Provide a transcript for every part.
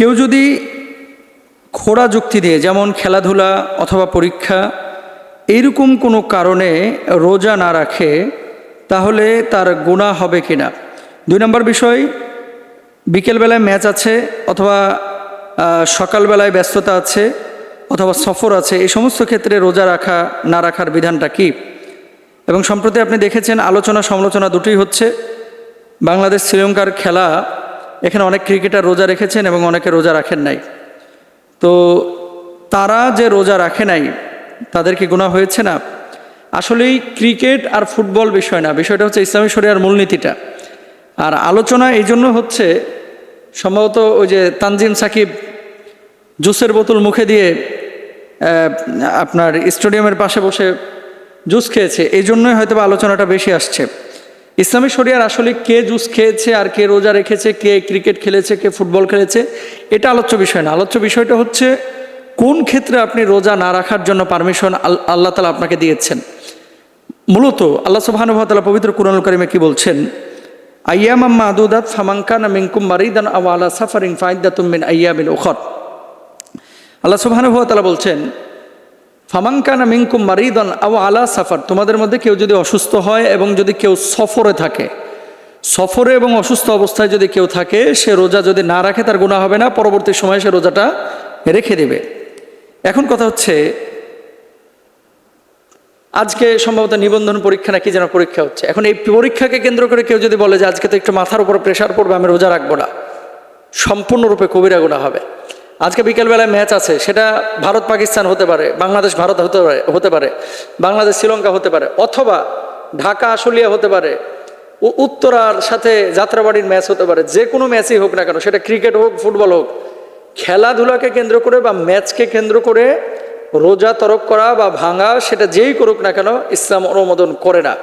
কেউ যদি খোড়া যুক্তি দিয়ে, যেমন খেলাধুলা অথবা পরীক্ষা, এইরকম কোনো কারণে রোজা না রাখে, তাহলে তার গুণা হবে কি না দুই নম্বর বিষয়, বিকেলবেলায় ম্যাচ আছে অথবা সকালবেলায় ব্যস্ততা আছে অথবা সফর আছে, এই সমস্ত ক্ষেত্রে রোজা রাখা, না রাখার বিধানটা কি? এবং সম্প্রতি আপনি দেখেছেন আলোচনা সমালোচনা দুটোই হচ্ছে বাংলাদেশ শ্রীলঙ্কার খেলা এখানে অনেক ক্রিকেটার রোজা রেখেছেন এবং অনেকে রোজা রাখেন নাই। তো তারা যে রোজা রাখে নাই, তাদের কি গুণা হয়েছে না? আসলেই ক্রিকেট আর ফুটবল বিষয় না, বিষয়টা হচ্ছে ইসলামী শরিয়ার মূলনীতিটা। আর আলোচনা এই জন্য হচ্ছে, সম্ভবত ওই যে তানজিম সাকিব জুসের বোতল মুখে দিয়ে আপনার স্টেডিয়ামের পাশে বসে জুস খেয়েছে, এই জন্যই হয়তো আলোচনাটা বেশি আসছে। ইসলামী শরিয়ার আসলে কে জুস খেয়েছে, আর কে রোজা রেখেছে, কে ক্রিকেট খেলেছে, কে ফুটবল খেলেছে, এটা আলোচ্য বিষয় না। আলোচ্য বিষয়টা হচ্ছে, কোন ক্ষেত্রে আপনি রোজা না রাখার জন্য পারমিশন আল্লাহ তালা আপনাকে দিয়েছেন? মূলত আল্লাহ সুবাহানুভাতালা পবিত্র কুরআনুল কারিমে কি বলছেন? আয়াম আম্মা আদুদাত ফামাঙ্কানা মিনকুম মারিদান আও আলা সাফারিং ফাইদাতুম মিন আইয়ামিন উখর। আল্লাহ বলছেন ফামাঙ্কানা মিনকুম মারিদন আও আলা সাফার, তোমাদের মধ্যে কেউ যদি অসুস্থ হয় এবং যদি কেউ সফরে থাকে, সফরে এবং অসুস্থ অবস্থায় যদি কেউ থাকে, সে রোজা যদি না রাখে তার গুণা হবে না, পরবর্তী সময়ে সে রোজাটা রেখে দেবে। এখন কথা হচ্ছে, আজকে সম্ভবত নিবন্ধন পরীক্ষা নাকি যেন পরীক্ষা হচ্ছে। এখন এই পরীক্ষাকে কেন্দ্র করে কেউ যদি বলে যে আজকে তো একটু মাথার উপর প্রেশার পড়বে, আমি রোজা রাখব না, সম্পূর্ণরূপে কবিরা গুণা হবে। আজকে বিকেলবেলায় ম্যাচ আছে, সেটা ভারত পাকিস্তান হতে পারে, বাংলাদেশ ভারত হতে পারে হতে পারে, বাংলাদেশ শ্রীলঙ্কা হতে পারে, অথবা ঢাকা আশুলিয়া হতে পারে উত্তরার সাথে যাত্রাবাড়ির ম্যাচ হতে পারে, যে কোনো ম্যাচই হোক না কেন, সেটা ক্রিকেট হোক, ফুটবল হোক, খেলাধুলাকে কেন্দ্র করে বা ম্যাচকে কেন্দ্র করে রোজা তরক করা বা ভাঙা, সেটা যেই করুক না কেন, ইসলাম অনুমোদন করে না।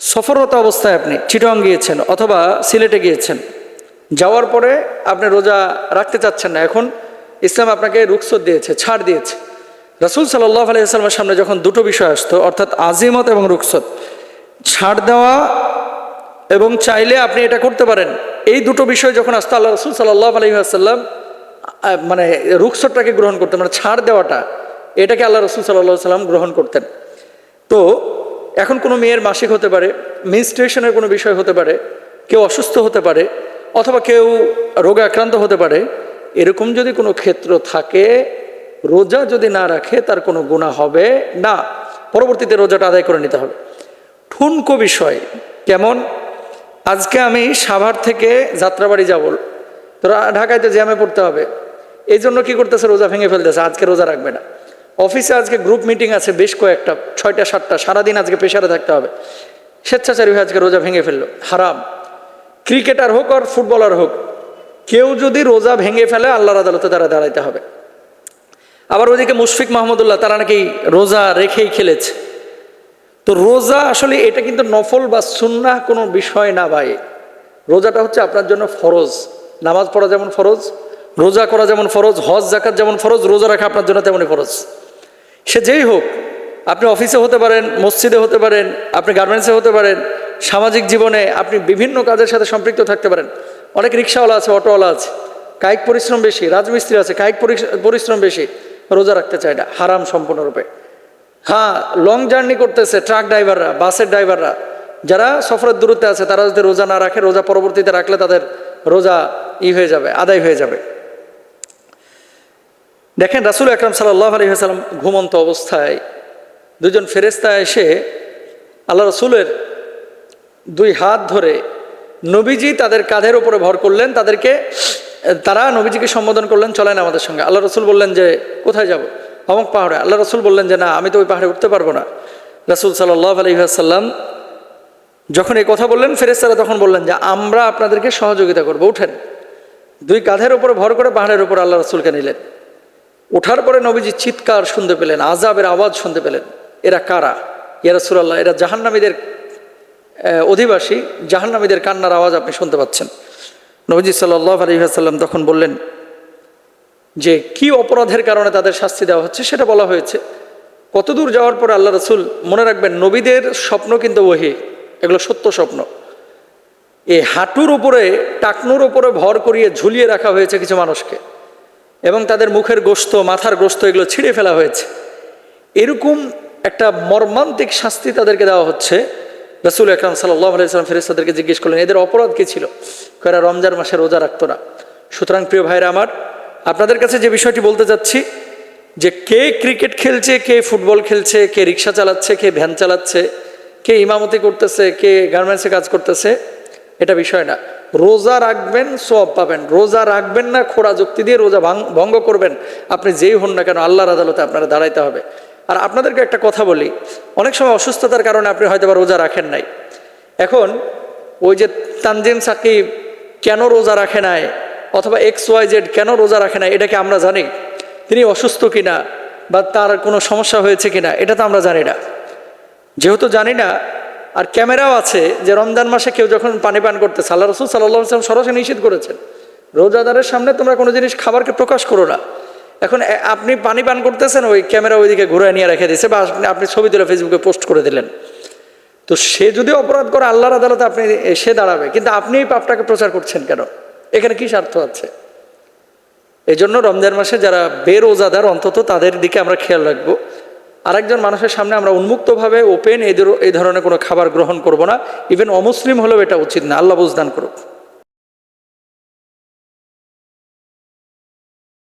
সফররত অবস্থায় আপনি চিটং গিয়েছেন, অথবা সিলেটে গিয়েছেন যাওয়ার পরে আপনি রোজা রাখতে চাচ্ছেন না। এখন ইসলাম আপনাকে রুখসত দিয়েছে, ছাড় দিয়েছে। রসুল সাল্লাহ আলাইসাল্লামের সামনে যখন দুটো বিষয় আসতো, অর্থাৎ আজিমত এবং রুখসত, ছাড় দেওয়া এবং চাইলে আপনি এটা করতে পারেন। এই দুটো বিষয় যখন আসতো, আল্লাহ রসুল সাল্লাহ আলহিহাসাল্লাম মানে রুখসতটাকে গ্রহণ করতেন মানে ছাড় দেওয়াটা, এটাকে আল্লাহ রসুল সাল্লাহ সাল্লাম গ্রহণ করতেন। তো এখন কোনো মেয়ের মাসিক হতে পারে মিনস্ট্রেশনের কোনো বিষয় হতে পারে, কেউ অসুস্থ হতে পারে অথবা কেউ রোগে আক্রান্ত হতে পারে, এরকম যদি কোনো ক্ষেত্র থাকে, রোজা যদি না রাখে, তার কোনো গুণা হবে না। পরবর্তীতে রোজাটা আদায় করে নিতে হবে। ঠুনকো বিষয়, কেমন? আজকে আমি সাভার থেকে যাত্রাবাড়ি যাব। তো ঢাকায় তো জ্যামে পড়তে হবে। এই জন্য কী করতেছে? রোজা ভেঙে ফেলতেছে। আজকে রোজা রাখবে না। অফিসে আজকে গ্রুপ মিটিং আছে বেশ কয়েকটা, ছয়টা, সাতটা। সারাদিন আজকে পেশারে থাকতে হবে। স্বেচ্ছাচারী হয়ে আজকে রোজা ভেঙে ফেলল। হারাম। ক্রিকেটার হোক আর ফুটবলার হোক, কেউ যদি রোজা ভেঙে ফেলে, আল্লাহর আদালতে তারা দাঁড়াইতে হবে। আবার ওদিকে মুশফিক মাহমুদুল্লাহ, তারা নাকি রোজা রেখেই খেলেছে। তো রোজা আসলে এটা কিন্তু নফল বা সুন্না কোনো বিষয় না ভাই। রোজাটা হচ্ছে আপনার জন্য ফরজ। নামাজ পড়া যেমন ফরজ, রোজা করা যেমন ফরজ, হজ জাকাত যেমন ফরজ, রোজা রাখা আপনার জন্য তেমনই ফরজ। সে যেই হোক, আপনি অফিসে হতে পারেন, মসজিদে হতে পারেন, আপনি গার্মেন্টসে হতে পারেন সামাজিক জীবনে আপনি বিভিন্ন কাজের সাথে সম্পৃক্ত থাকতে পারেন। অনেক রিক্সাওয়ালা আছে, অটোওয়ালা আছে। কায়িক পরিশ্রম বেশি, রাজমিস্ত্রি আছে, কায়িক পরিশ- পরিশ্রম বেশি, রোজা রাখতে চায় না, হারাম সম্পূর্ণরূপে। হ্যাঁ লং জার্নি করতেছে ট্রাক ড্রাইভাররা বাসের ড্রাইভাররা যারা সফরের দূরত্বে আছে, তারা যদি রোজা না রাখে, রোজা পরবর্তীতে রাখলে তাদের রোজা ই হয়ে যাবে, আদায় হয়ে যাবে। দেখেন রাসুল আকরাম সাল্লাহ আলী হাসালাম ঘুমন্ত অবস্থায় দুজন ফেরেস্তা এসে আল্লাহ রসুলের দুই হাত ধরে নবীজি তাদের কাঁধের উপরে ভর করলেন, তাদেরকে, তারা নবীজিকে সম্বোধন করলেন, চলেন আমাদের সঙ্গে। আল্লাহ রসুল বললেন যে, কোথায় যাব? অমুক পাহাড়ে। আল্লাহ রসুল বললেন যে, না, আমি তো ওই পাহাড়ে উঠতে পারব না। রাসুল সাল্লাহ আলহিহাসাল্লাম যখন এই কথা বললেন ফেরেস্তারা তখন বললেন যে, আমরা আপনাদেরকে সহযোগিতা করব। উঠেন। দুই কাঁধের উপরে ভর করে পাহাড়ের উপর আল্লাহ রসুলকে নিলেন। ওঠার পরে নবীজি চিৎকার শুনতে পেলেন আজাবের আওয়াজ শুনতে পেলেন। এরা কারা? ইয়া রাসূলুল্লাহ, এরা জাহান্নামীদের অধিবাসী, জাহান্নামীদের কান্নার আওয়াজ আপনি শুনতে পাচ্ছেন। নবীজি সাল্লাহ আলহিহাসাল্লাম তখন বললেন যে, কি অপরাধের কারণে তাদের শাস্তি দেওয়া হচ্ছে? সেটা বলা হয়েছে। কতদূর যাওয়ার পরে আল্লাহ রসুল মনে রাখবেন, নবীদের স্বপ্ন কিন্তু ওহি, এগুলো সত্য স্বপ্ন। এই হাঁটুর উপরে, টাকনুর উপরে ভর করিয়ে ঝুলিয়ে রাখা হয়েছে কিছু মানুষকে এবং তাদের মুখের গোস্ত, মাথার গোস্ত এগুলো ছিঁড়ে ফেলা হয়েছে। এরকম একটা মর্মান্তিক শাস্তি তাদেরকে দেওয়া হচ্ছে রসুল আকরাম সাল্লাহ আলাইসালাম জিজ্ঞেস করলেন, এদের অপরাধ কী ছিল? এরা রমজান মাসে রোজা রাখতো না। সুতরাং প্রিয় ভাইরা আমার, আপনাদের কাছে যে বিষয়টি বলতে চাচ্ছি, যে কে ক্রিকেট খেলছে, কে ফুটবল খেলছে, কে রিক্সা চালাচ্ছে, কে ভ্যান চালাচ্ছে, কে ইমামতি করতেছে, কে গার্মেন্টসে কাজ করতেছে, এটা বিষয় না। রোজা রাখবেন সব পাবেন। রোজা রাখবেন না, খোড়া যুক্তি দিয়ে রোজা ভাঙ- ভঙ্গ করবেন। আপনি যেই হন না কেন, আল্লাহর আদালতে আপনারা দাঁড়াইতে হবে। আর আপনাদেরকে একটা কথা বলি, অনেক সময় অসুস্থতার কারণে আপনি হয়তো বা রোজা রাখেন নাই। এখন ওই যে তানজিম সাকিব কেন রোজা রাখে নাই, অথবা এক্স ওয়াই জেড কেন রোজা রাখে নাই এটাকে আমরা জানি? তিনি অসুস্থ কিনা বা তার কোনো সমস্যা হয়েছে কিনা, এটা তো আমরা জানি না। যেহেতু জানি না, আর ক্যামেরাও আছে যে রমজান মাসে কেউ যখন পানি পান করতেছে, আল্লাহ রসুল সাল্লাহ সাল্লাম সরাসরি নিষেধ করেছেন, রোজাদারের সামনে তোমরা কোনো জিনিস খাবারকে প্রকাশ করো না। এখন আপনি পানি পান করতেছেন, ওই ক্যামেরা ওইদিকে ঘুরে নিয়ে রেখে দিয়েছে বা আপনি- ছবি তুলে ফেসবুকে পোস্ট করে দিলেন। তো সে যদি অপরাধ করে, আল্লাহর আদালতে আপনি এসে দাঁড়াবে। কিন্তু আপনি এই পাপটাকে প্রচার করছেন কেন? এখানে কি স্বার্থ আছে? এই জন্য রমজান মাসে যারা বেরোজাদার, অন্তত তাদের দিকে আমরা খেয়াল রাখব। আরেকজন মানুষের সামনে আমরা উন্মুক্তভাবে ওপেন এদের এই ধরনের কোনো খাবার গ্রহণ করব না। ইভেন অমুসলিম হলেও এটা উচিত না। আল্লাহ বুঝদান করুক।